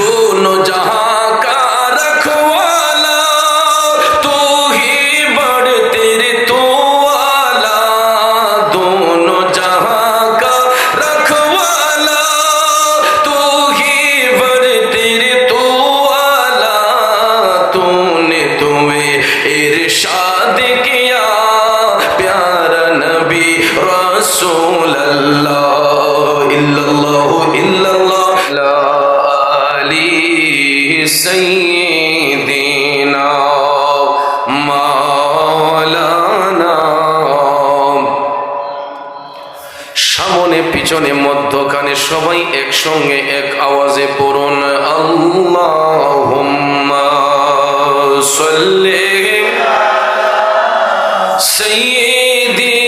दोनों जहां পিছনে মধ্যখানে সবাই একসঙ্গে এক আওয়াজে পড়ুন আল্লাহুম্মা সাল্লি সাইয়্যিদিনা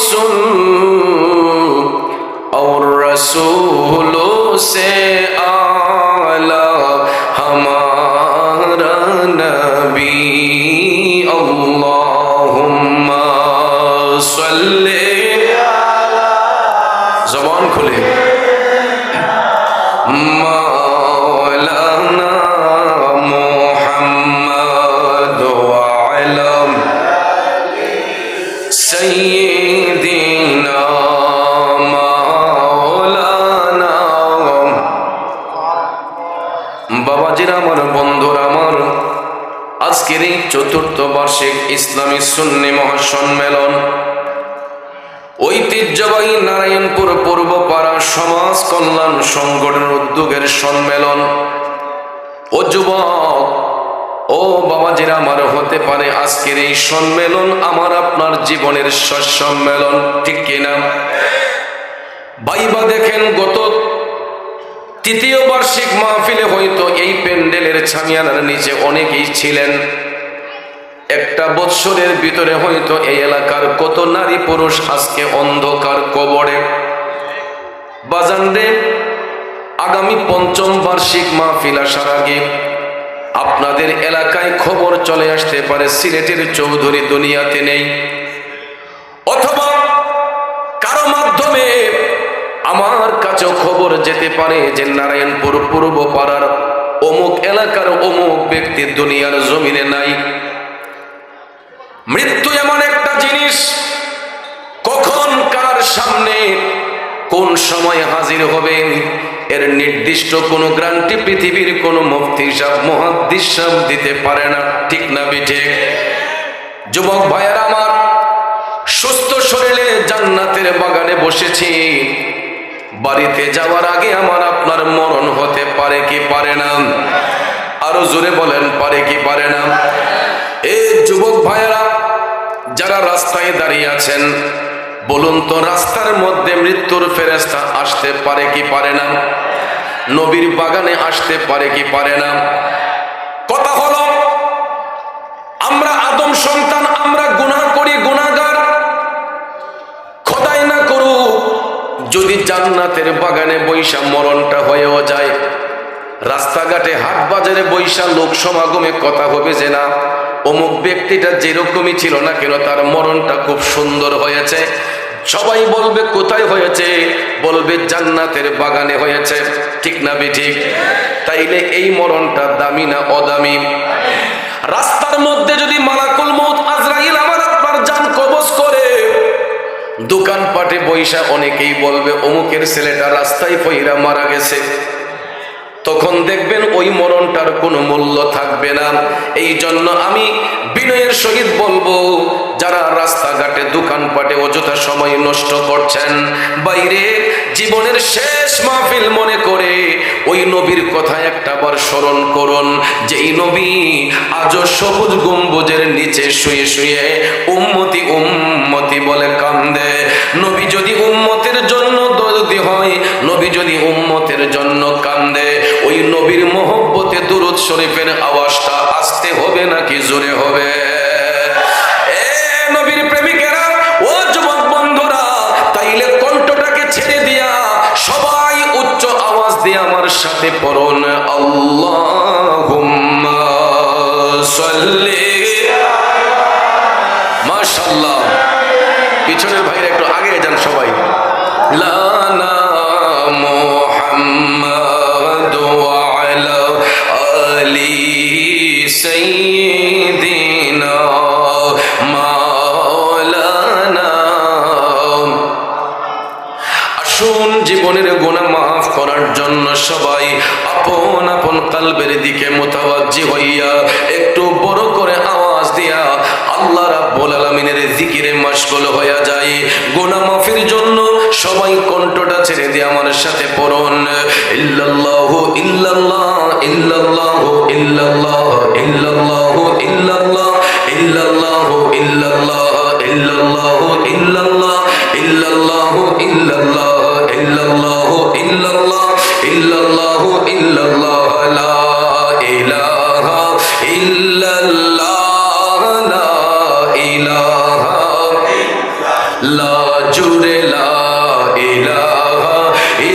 رسول اور رسولوں سے বাবাজিরা আমার বন্ধুরা আমার আজকের চতুর্থ বার্ষিক ইসলামী সুন্নি মহাসম্মেলন ঐতিহ্যবাহী নারায়ণপুর পূর্বপাড়া সমাজ কল্যাণ সংগঠনের উদ্যোগের সম্মেলন। ও যুবক, ও বাবাজিরা আমার হতে পারে আজকের এই সম্মেলন, আমার আপনার জীবনের সম্মেলন, ঠিক কিনা বাইবা দেখেন গত তৃতীয় বার্ষিক মাহফিলে হয়তো এই প্যান্ডেলের ছামিয়ানার নিচে অনেকেই ছিলেন। একটা বৎসরের ভিতরে হয়তো এই এলাকার কত নারী পুরুষ আজকে অন্ধকার কবরে। বাজানরে আগামী পঞ্চম বার্ষিক মাহফিল আসার আগে আপনাদের এলাকায় খবর চলে আসতে পারে, সিলেটের চৌধুরী দুনিয়াতে নেই। অথবা কারও মাধ্যমে আমার কাছেও খবর যেতে পারে যে নারায়ণপুর পূর্ব পাড়ার অমুক এলাকার অমুক ব্যক্তি দুনিয়ার জমিনে নাই। মৃত্যু এমন একটা জিনিস, কখন কার সামনে কোন সময় হাজির হবে? এর নির্দিষ্ট কোনো গ্রান্টি পৃথিবীর কোনো মুফতি সাহ মহাদ্দিস সাহ দিতে পারে না, ঠিক না বিঠে? যুবক ভাইয়েরা আমার, সুস্থ শরীরে জান্নাতের বাগানে বসেছি। বাড়িতে যাওয়ার আগে আমার আপনার মরণ হতে পারে কি পারে না? আরও জোরে বলেন, পারে কি পারে না? এ যুবক ভাইয়েরা যারা রাস্তায় দাঁড়িয়ে আছেন। বলুন তো, রাস্তার মধ্যে মৃত্যুর ফেরেস্তা আসতে পারে কি পারে না? নবীর বাগানে আসতে পারে কি পারে না? কথা হলো, আমরা আদম সন্তান, আমরা গুনাহ করি, গুনাহগার। খোদাই না করুক, যদি জান্নাতের বাগানে বৈশা মরণটা হয়েও যায়, রাস্তাঘাটে হাট বাজারে বৈশা লোক সমাগমে কথা হবে যে না। অমুক ব্যক্তিটা যেরকমই ছিল না কেন, তার মরণটা খুব সুন্দর হয়েছে। সবাই বলবে, কোথায় হয়েছে? বলবে, জান্নাতের বাগানে হয়েছে। ঠিক না ঠিক তাইলে এই মরণটা দামি না অদামি? রাস্তার মধ্যে যদি মালাকুল মৌত আজরাইল আমার আপনার জান কবজ করে, দোকানপাটে বৈশা অনেকেই বলবে, অমুকের ছেলেটা রাস্তায় ফইরা মারা গেছে। তখন দেখবেন ওই মরণটার কোনো মূল্য থাকবে না। এই জন্য আমি বিনয়ের সহিত বলব, যারা রাস্তাঘাটে, দোকানপাটে অযথা সময় নষ্ট করছেন, বাইরে জীবনের শেষ মাহফিল মনে করে ওই নবীর কথা একটা বার স্মরণ করুন, যেই নবী আজও সবুজ গম্বুজের নিচে শুয়ে শুয়ে উম্মতি উম্মতি বলে কান্দে। নবী যদি উম্মতের জন্য দরদি হয়, নবী যদি উম্মতের জন্য কান্দে, ওই নবীর মোহব্বতে দুরুদ শরীফের আওয়াজটা আসতে হবে নাকি জোরে হবে? নবীর প্রেমিকেরা, ও যুবক বন্ধুরা, তাইলে কণ্ঠটাকে ছেড়ে দিয়া সবাই উচ্চ আওয়াজ দিয়ে আমার সাথে পড়ুন। আল্লাহুম্মা সাল্লি জীবনের গুণা মাফ করার জন্য সবাই আপন আপন কালবের দিকে মোতাবাজ্জি হইয়া একটু বড় করে আওয়াজ দিয়া আল্লাহ রাব্বুল আলামিনের জিকিরে মশগুল হইয়া যায় গুনাহ মাফের জন্য সবাই কণ্ঠটা ছেড়ে দিয়ে আমার সাথে পড়ুন, ইল্লাল্লাহু, ইল্লাল্লাহ ইল্লাল্লাহু ইল্লাল্লাহ ইল্লাল্লাহু ইল্লাল্লাহ ইল্লাল্লাহু ইল্লাল্লাহ ইল্লাল্লাহু ইল্লাল্লাহ ইল্লাল্লাহু ইল্লাল্লাহ ইল্লাল্লাহু ইল্লাল্লাহ ইল্লাল্লাহু, ইল্লাল্লাহ, লা ইলাহা ইল্লাল্লাহ, লা ইলাহা, লা জুরে লা ইলাহা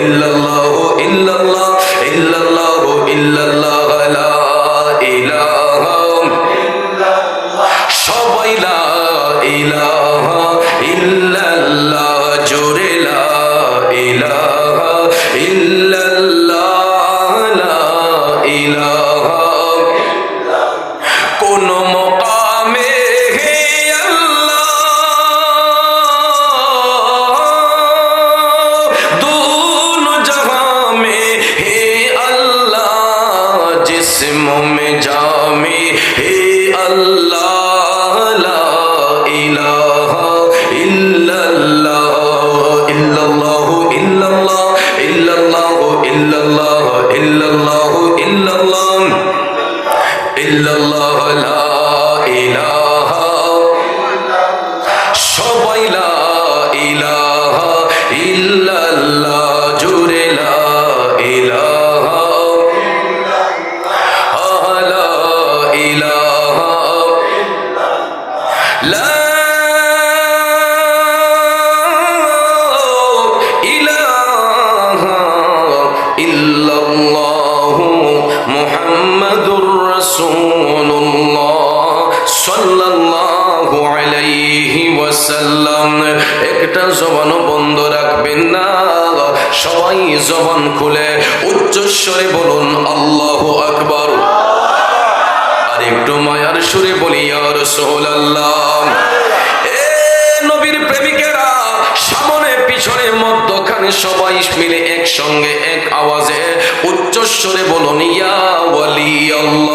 ইল্লাল্লাহ ইল্লাল্লাহ ইল্লাল্লাহ ইল্লাল্লাহ, লা ইলাহা ইল্লাল্লাহ। সবাই লা ইলাহা ইল্লাল্লাহ, জোরে লা ইলাহা ইল্লাল্লাহ, লা ইলাহা Love. সুরে বলুন, আল্লাহ আকবর। আর একটু মায়ার সুরে বলি আর সোল আল্লাহ নবীর প্রেমিকেরা সামনে, পিছনে, মধ্যখানে সবাই মিলে একসঙ্গে এক আওয়াজে উচ্চস্বরে বলুন, ইয়া ওয়ালি আল্লাহ